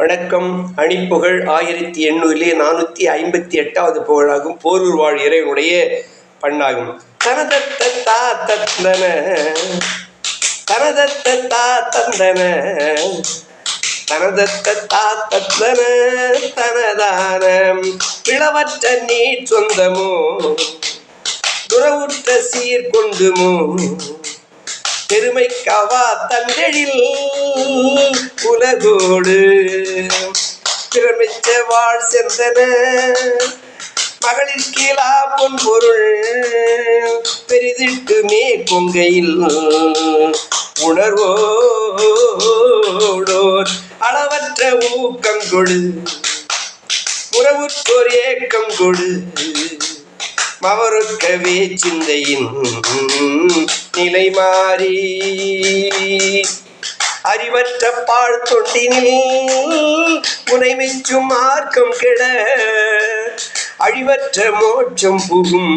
வணக்கம். அணிப்புகழ் ஆயிரத்தி எண்ணூறிலே நானூற்றி ஐம்பத்தி எட்டாவது புகழாகும். போரூர் வாழ் இறைவனுடைய பண்ணாகும். தனதத்த தா தந்தன தனதத்த தா தந்தன தனதத்த தா தந்தன தனதான பிளவற்ற நீ சொந்தமோ. துறவுற்ற பெருமை பெருமைக்கவா தந்தெழில் உலகோடு. பிரமிச்ச வாழ் சென்றன மகளிர் கீழா பொன் பொருள். பெரிதிட்டு மே கொங்கையில் உணர்வோடோர். அளவற்ற ஊக்கம் கொடு. உறவுற்றோர் ஏக்கம் கொடு. மவருக்கவே சிந்தையின் நிலை மாறி. அறிவற்ற பாழ் தொண்டினில் உனை மார்க்கம் கெட. அழிவற்ற மோட்சம் புகும்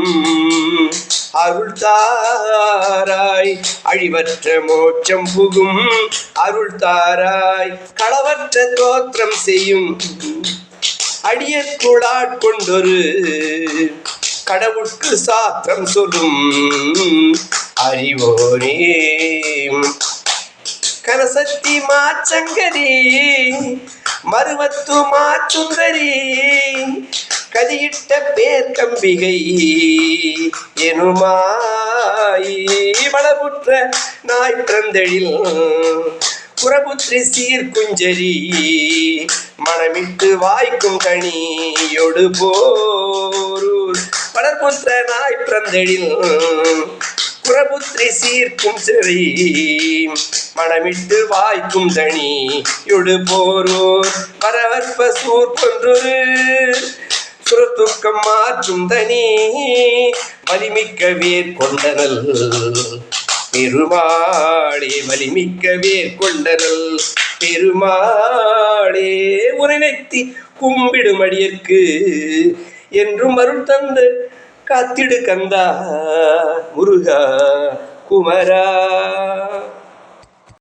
அருள் தாராய் அழிவற்ற மோட்சம் புகும் அருள் தாராய் களவற்ற தோற்றம் செய்யும் அடியற்குளாட்கொண்டொரு கடவுட்கு சாத்திரம் சொல்லும் அறிவோரே கனசக்தி மாச்சங்கரி மருவத்து மாச்சுந்தரி கதியிட்ட பேர் கம்பிகை எனுமாய். மலபுற்ற நாய் பிறந்தெழில் புறபுத்திரி சீர்குஞ்சரி மனமிட்டு வாய்க்கும் கனியொடு போரூர் வளர்புத்திர நாய் பிறந்தெழில் புறபுத்திரி சீர்க்கும் சிறை மனமிட்டு வாய்க்கும் தனி யொடு போரூர் வரவற்ப சூர் கொன்றொரு. சுரத்துக்கம் மாற்றும் தனி வலிமிக்க வேர் கொண்டனல். பெருமாளே வலிமிக்க வேர் கொண்டனல். பெருமாளே உரைநெத்தி கும்பிடும் அடியற்கு என்றும் அருள் தந்து காத்திடு கந்தா முருகா குமரா.